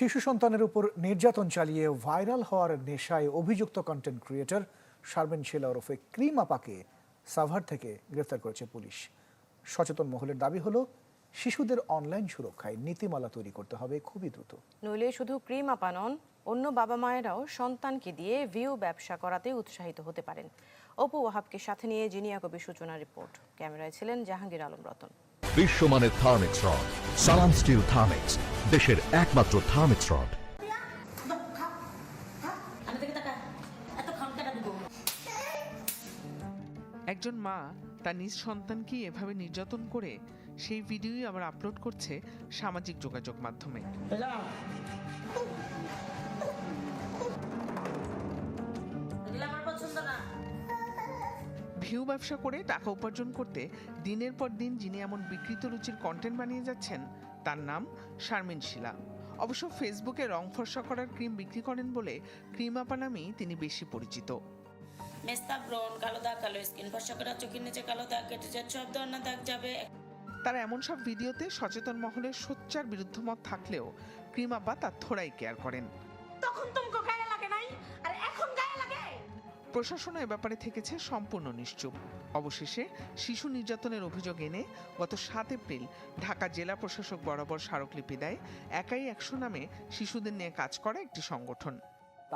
শিশু সন্তানের উপর নির্যাতন চালিয়ে ভাইরাল হওয়ার নেশায় অভিযুক্ত কন্টেন্ট ক্রিয়েটর শারমিন শিলা ওরফে ক্রিম আপাকে সাভার থেকে গ্রেফতার করেছে পুলিশ। সচেতন মহলের দাবি হলো শিশুদের অনলাইন সুরক্ষায় নীতিমালা তৈরি করতে হবে খুবই দ্রুত। নইলে শুধু ক্রিম আপানন অন্য বাবা মায়েরাও সন্তানকে দিয়ে ভিউ ব্যবসা করাতে উৎসাহিত হতে পারেন। অপু ওয়াহাবকে সাথে নিয়ে জিনিয়া কবি সূচনা রিপোর্ট। ক্যামেরায় ছিলেন জাহাঙ্গীর আলম রতন। বিশ্বমানের Thermex rod Salam steel Thermex দেশের একমাত্র থার্মিক্স রড একজন মা তার নিজ সন্তানকে এভাবে নির্যাতন করে সেই ভিডিওই আবার আপলোড করছে সামাজিক যোগাযোগ মাধ্যমে। ভিউ ব্যবসা করে টাকা উপার্জন করতে দিনের পর দিন যিনি এমন বিকৃত রুচির কন্টেন্ট বানিয়ে যাচ্ছেন তার নাম শারমিন শিলা। অবশ্য ফেসবুকে রং ফর্সা করার ক্রিম বিক্রি করেন বলে ক্রিম আপা নামেই তিনি বেশি পরিচিত। মেস্তা কালো দাগ কালো স্কিন ফর্সা করা চোখের নিচে কালো দাগ কেটে যাচ্ছে সব ধরনের দাগ যাবে। তার এমন সব ভিডিওতে সচেতন মহলের সোচ্চার বিরুদ্ধ মত থাকলেও ক্রিম আপা তার থোড়াই কেয়ার করেন। তখন তোমাকে প্রশাসন এ ব্যাপারে থেকেছে সম্পূর্ণ নিশ্চুপ। অবশেষে শিশু নির্যাতনের অভিযোগ এনে গত সাত এপ্রিল ঢাকা জেলা প্রশাসক বরাবর স্মারকলিপি দেয়, একাই একশো নামে শিশুদের নিয়ে কাজ করা একটি সংগঠন।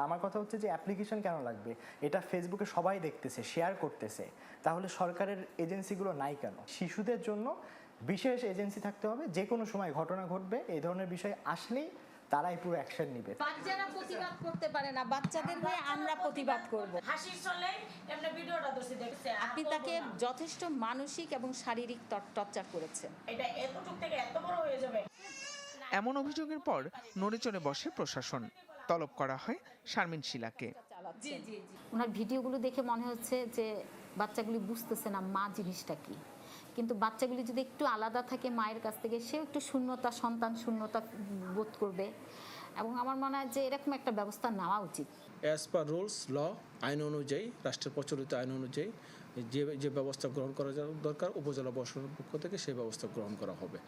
আমার কথা হচ্ছে যে অ্যাপ্লিকেশন কেন লাগবে? এটা ফেসবুকে সবাই দেখতেছে, শেয়ার করতেছে। তাহলে সরকারের এজেন্সিগুলো নাই কেন? শিশুদের জন্য বিশেষ এজেন্সি থাকতে হবে যে কোনো সময় ঘটনা ঘটবে, এই ধরনের বিষয় আসলেই তারাই পুরো অ্যাকশন নেবে। বাচ্চারা প্রতিবাদ করতে পারে না বাচ্চাদের হয়ে আমরা প্রতিবাদ করব। হাসির চলে এমনি ভিডিওটা দোষী দেখছে। আপনি তাকে যথেষ্ট মানসিক এবং শারীরিক টর্চার করেছেন। এটা এতটুক থেকে এত বড় হয়ে যাবে। এমন অভিযোগের পর নড়ে চড়ে বসে প্রশাসন। তলব করা হয় শারমিন শিলাকে। ওনার ভিডিওগুলো দেখে মনে হচ্ছে যে বাচ্চাগুলি বুঝতেছে না মা জিনিসটা কি। কিন্তু বাচ্চাগুলি যদি একটু আলাদা থাকে মায়ের কাছ থেকে সেও একটু শূন্যতা সন্তান শূন্যতা বোধ করবে। এবং আমার মনে হয় যে এরকম একটা ব্যবস্থা নেওয়া উচিত। অ্যাজ পার রুলস ল আইন অনুযায়ী রাষ্ট্রের প্রচলিত আইন অনুযায়ী যে যে ব্যবস্থা গ্রহণ করা দরকার উপজেলা প্রশাসনের পক্ষ থেকে সেই ব্যবস্থা গ্রহণ করা হবে।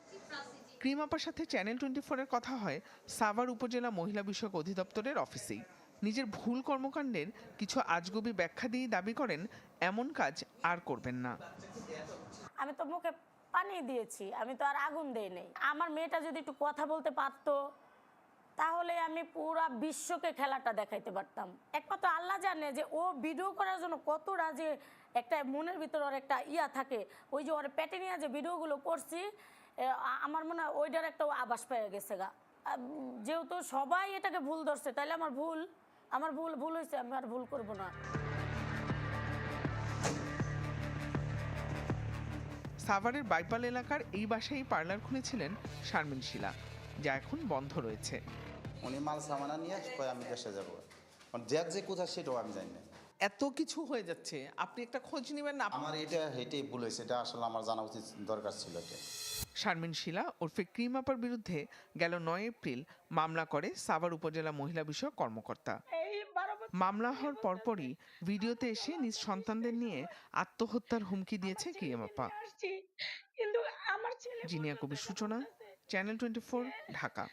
ক্রিমাপার সাথে চ্যানেল টোয়েন্টি ফোরের কথা হয় সাভার উপজেলা মহিলা বিষয়ক অধিদপ্তরের অফিসেই। নিজের ভুল কর্মকাণ্ডের কিছু আজগুবি ব্যাখ্যা দিয়ে দাবি করেন এমন কাজ আর করবেন না। আমি তো মুখে পানি দিয়েছি, আমি তো আর আগুন দেই নেই। আমার মেয়েটা যদি একটু কথা বলতে পারতো, তাহলে আমি পুরা বিশ্বকে খেলাটা দেখাইতে পারতাম। একমাত্র আল্লাহ জানে যে ও ভিডিও করার জন্য কতটা যে একটা মনের ভিতর ওর একটা ইয়া থাকে। ওই যে ওর পেটে নিয়ে যে ভিডিওগুলো করছি আমার মনে হয় ওইটার একটা আবাস পেয়ে গেছে গা। যেহেতু সবাই এটাকে ভুল ধরছে তাহলে আমার ভুল আমার ভুল ভুল হয়েছে আমি আর ভুল করব না। সাভারের বাইপাল এলাকার এই বাসায় পার্লার খুলেছিলেন শারমিন শিলা যা এখন বন্ধ রয়েছে। উনি মাল সামানা নিয়ে কয় আমি দেশে যাব। যার যে কোথায় সেটাও আমি জানি না। এত কিছু হয়ে যাচ্ছে আপনি একটা খোঁজ নেবেন না? আমার এটা হেঁটেই ভুল হয়েছে এটা আসলে আমার জানা উচিত দরকার ছিল এটা। শারমিন শিলা ওরফে ক্রিম আপার বিরুদ্ধে গেল নয় এপ্রিল মামলা করে সাভার উপজেলা মহিলা বিষয়ক কর্মকর্তা। মামলা হওয়ার পরপরই ভিডিওতে এসে নিজ সন্তানদের নিয়ে আত্মহত্যার হুমকি দিয়েছে কিন্তু জিনিয়া কবির সূচনা চ্যানেল টোয়েন্টি ঢাকা।